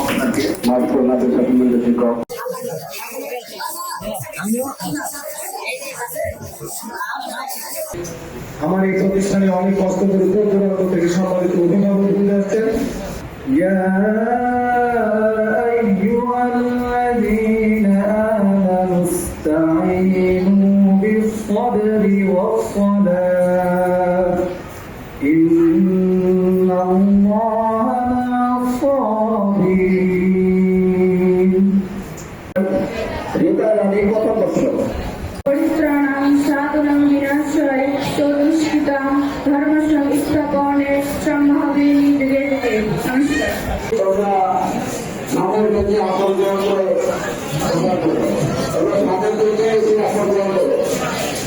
আপনাকে মাঝপূর্ণা পেশাকন্দ শিক্ষক আমার এই প্রতিষ্ঠানে অনেক কষ্ট করে উপর থেকে সম্মানিত يا সাদের আসন গ্রহণ করে তোমরা করো। তোমরা সাদের আসন গ্রহণ করো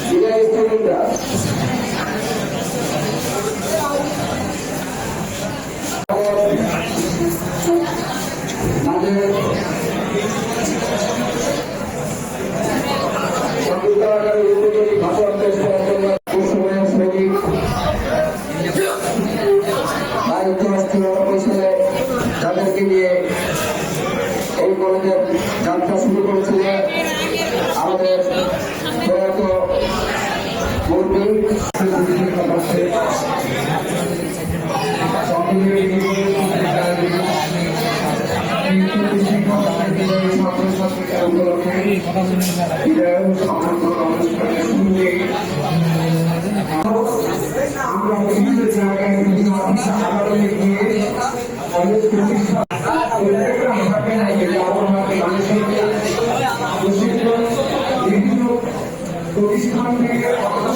বিদায় স্টুডেন্টরা আমাদের ভাষণ পেশ আমরা বিভিন্ন জায়গায় বিভিন্ন অফিস আদালতে গিয়ে অনেক প্রতিষ্ঠা প্রতিষ্ঠান থেকে আরও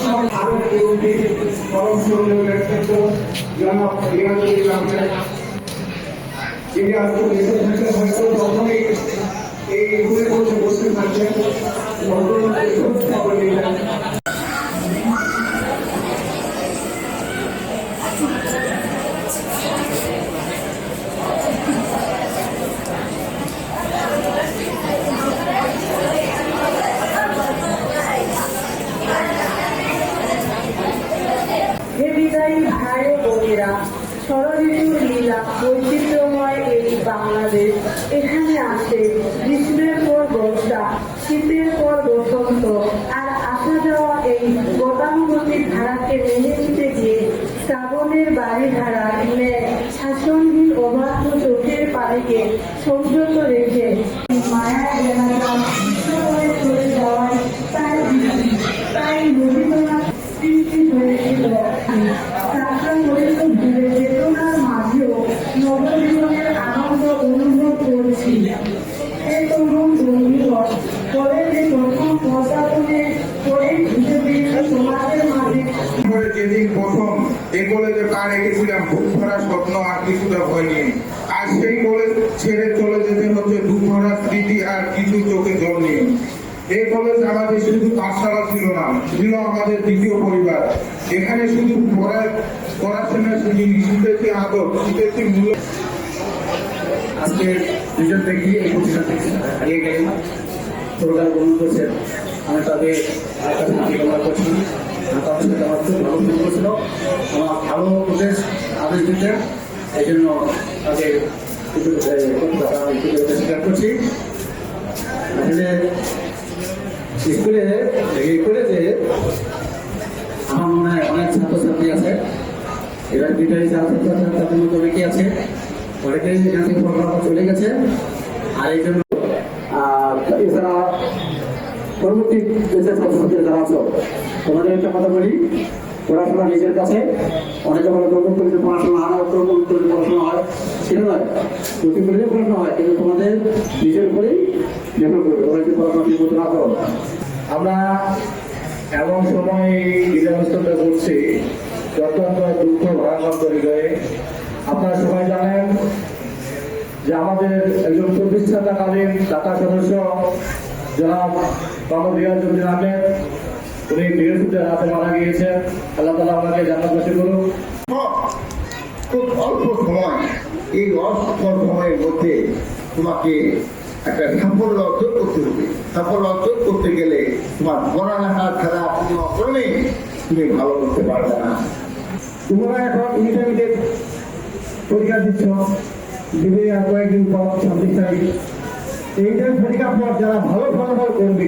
আজকে দেশে থাকলে হয়তো তখনই এই ঘুরে বসে বসে থাকছেন তখন খবর নিলেন শ্রাবণের বাড়ি ধারা মেঘ শাসনহীন অবাধ্য চোখের পানিকে সংযত রেখে কলেজে পা রেখেছিলাম বুক ভরা স্বপ্ন আর কিছুটা ভয় আর সেই কলেজ ছেড়ে চলে যেতে হচ্ছে ভরা স্মৃতি আর কিছু চোখে জল নেই এই কলেজ আমাদের শুধু পাঠশালা ছিল না, ছিল আমাদের দ্বিতীয় পরিবার। এখানে শুধু পড়া পড়াশোনা শিখিনি শিখেছি আদর শিখেছি মূল্য আজকে দুজন ব্যক্তি এই প্রতিষ্ঠান থেকে হারিয়ে করছেন আমি তাদের সাথে করছি। তাদের সাথে আমার খুব ভালো সম্পর্ক ছিল আমার ভালো উপদেশ আদেশ দিতেন। এই জন্য তাদের স্বীকার করছি। আসলে স্কুলে এই কলেজে আমার মনে হয় অনেক ছাত্রছাত্রী আছে। এবার বিদায়ী ছাত্রছাত্রী তাদের মধ্যে অনেকেই আছে। অনেকেই এখান থেকে পড়াশোনা চলে গেছে। আর এই জন্য এছাড়া পরবর্তী দেশের ছাত্রছাত্রী যারা আছো তোমাদের একটা কথা বলি। পড়াশোনা নিজের কাছে। অনেকে বলে প্রথম কলেজে পড়াশোনা হয় উত্তর কলেজে পড়াশোনা হয়, সেটা নয়। প্রতি কলেজে পড়াশোনা হয়, কিন্তু তোমাদের নিজের উপরেই নির্ভর করবে। তোমরা যদি পড়াশোনা ঠিক না করো। আমরা এমন সময় বিধানস্থতা করছি অত্যন্ত দুঃখ ভারাক্রান্ত হৃদয়ে আপনারা সবাই জানেন যে আমাদের একজন প্রতিষ্ঠাতাকালীন দাতা সদস্য, জনাব মোহাম্মদ রিয়াজুদ্দিন আহমেদ উনি বৃহস্পতি রাতে মারা গিয়েছেন আল্লাহ তালা আমাকে জানাবাসী করুন খুব অল্প সময় এই অল্প সময়ের মধ্যে তোমাকে একটা সাফল্য অর্জন করতে হবে। সাফল্য অর্জন করতে গেলে তোমার পড়ালেখা ছাড়া কোনো অক্রমে তুমি ভালো করতে পারবে না। তোমরা এখন ইন্টারমিডিয়েট পরীক্ষা দিচ্ছ। দিবে আর কয়েকদিন পর ছাব্বিশ তারিখ। এই ইন্টারমিডিয়েট পরীক্ষার পর যারা ভালো ফলাফল করবে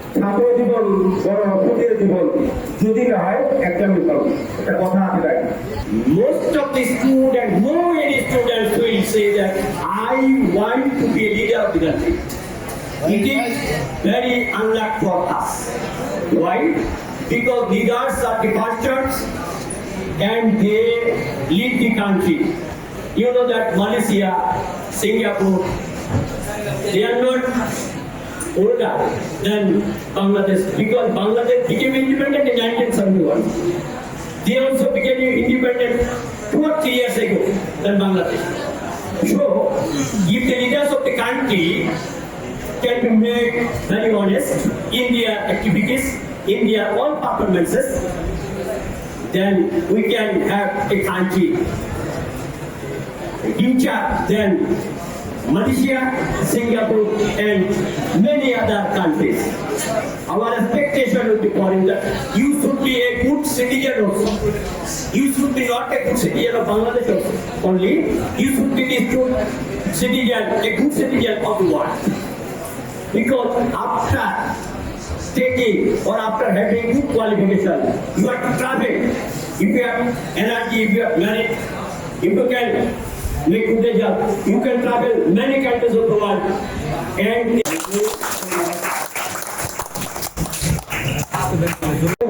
জীবন বড় ক্ষতির জীবন যদি না হয় একটা বিকল্প একটা কথা আছে Most of the students, no many students will say that I want to be a leader of the country. It is very unlucky for us. Why? Because leaders are the bastards and they lead the country. You know that Malaysia, Singapore, they are not older than Bangladesh because Bangladesh became independent in 1971. They also became independent two or three years ago than Bangladesh. So, if the leaders of the country can be made very honest in their activities, in their own performances, then we can have a country future than Malaysia, Singapore, and many other countries. Our expectation would be for him that you should be a good citizen also. You should be not a good citizen of Bangladesh. Only you should be the good citizen, a good citizen of the world. Because after taking or after having good qualification, you have to travel. If you have energy, if you have merit, if you can make good you can travel many countries of the world. And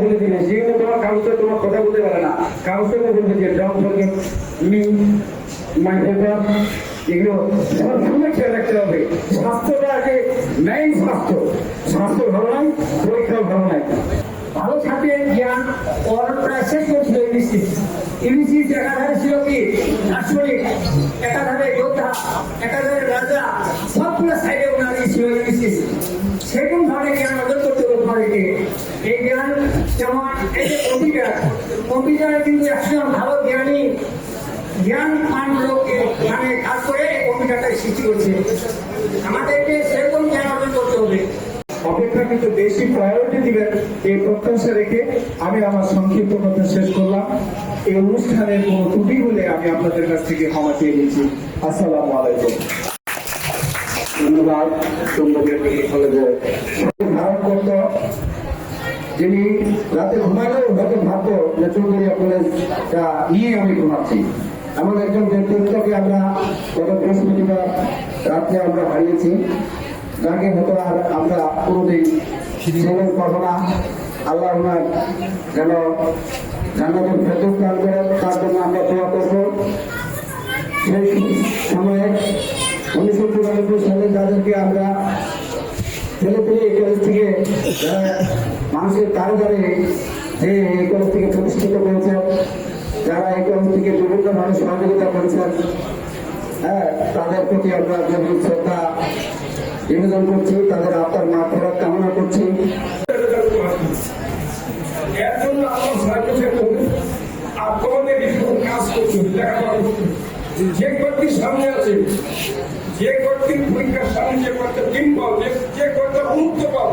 বলে দিলে তোমার কাগজে তোমার কথা বলতে পারে না কাগজে বলবে যে ড্রাম থেকে মি মাই পেপার এগুলো সব খেয়াল রাখতে হবে স্বাস্থ্যটা আগে মেইন স্বাস্থ্য। স্বাস্থ্য ভালো নাই, পরীক্ষাও ভালো নাই। ভালো ছাত্রের জ্ঞান ওর শেষ করছিল ইংলিশ ইংলিশ একাধারে ছিল কি? দার্শনিক একাধারে যোদ্ধা, একাধারে রাজা, সবগুলো সাইডে ওনার ছিল ইংলিশ সেরকম ধরনের জ্ঞান অর্জন করতে তোমাদেরকে এই জ্ঞান যেমন এই যে কম্পিউটার, কম্পিউটারে কিন্তু একজন ভালো জ্ঞানী জ্ঞান মান লোক মানে কাজ করে কম্পিউটারটা সৃষ্টি করছে। আমাদেরকে সেরকম জ্ঞান অর্জন করতে হবে অপেক্ষাকৃত বেশি প্রায়োরিটি দিবেন এই প্রত্যাশা রেখে আমি আমার সংক্ষিপ্ত কথা শেষ করলাম। এই অনুষ্ঠানের কোনো ত্রুটি হলে আমি আপনাদের কাছ থেকে ক্ষমা চেয়ে নিচ্ছি। আসসালামু আলাইকুম। আমরা হারিয়েছি। যাকে হয়তো আর আমরা কোনোদিন ছেলের কল্পনা আল্লাহ ওনার যেন জান্নাতুল ফেরদৌস দান করেন, তার জন্য আমরা দোয়া করব। সেই সময়ে উনিশশো চুরানব্বই সালে যাদেরকে আমরা ছেলে পেলে এই কলেজ থেকে মানুষের কারও দ্বারে যে এই কলেজ থেকে প্রতিষ্ঠিত করেছেন যারা এই কলেজ থেকে বিভিন্ন মানুষ সহযোগিতা করেছেন হ্যাঁ তাদের প্রতি আমরা গভীর শ্রদ্ধা নিবেদন করছি, তাদের আত্মার মা ফেরত কামনা করছি। যে কর্তৃ সামনে আছে, যে কর্তৃ পরীক্ষার সামনে যে কর্তা দিন পাও, যে কর্তা মুহূর্ত পাও,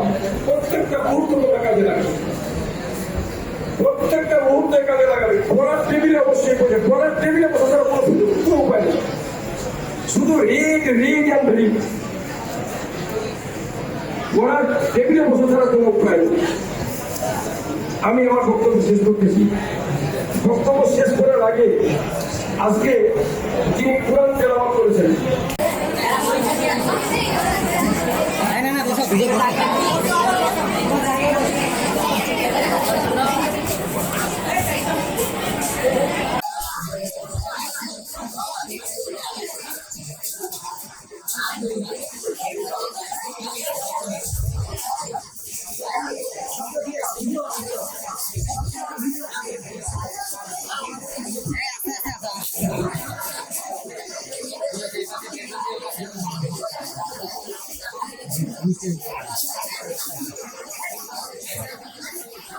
প্রত্যেকটা মুহূর্ত তোমরা কাজে লাগবে। প্রত্যেকটা মুহূর্তে কাজে লাগাবে। পড়ার টেবিলে অবশ্যই বসে পড়ার টেবিলে বসে ছাড়া কোনো কোনো উপায় নেই। শুধু রিড রিড অ্যান্ড রিড ওরা টেবিলে বসে ছাড়া কোনো উপায় নেই আমি আমার বক্তব্য শেষ করতেছি বক্তব্য শেষ করার আগে আজকে তিনি কোরআন তেলাওয়াত করেছেন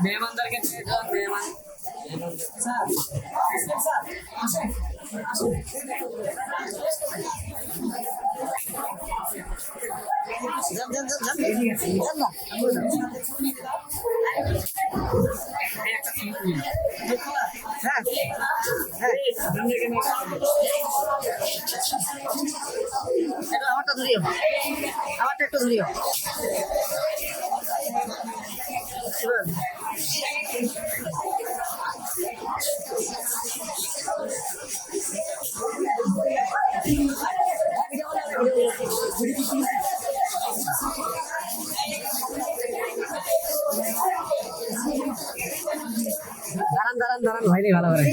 মেহমানদারকে নিয়ে যান মেহমান হ্যাঁ হ্যাঁ। আমারটা ধরিও আমারটা একটু ধরিও দাঁড়ান দাঁড়ান দাঁড়ান হয়নি ভালো করে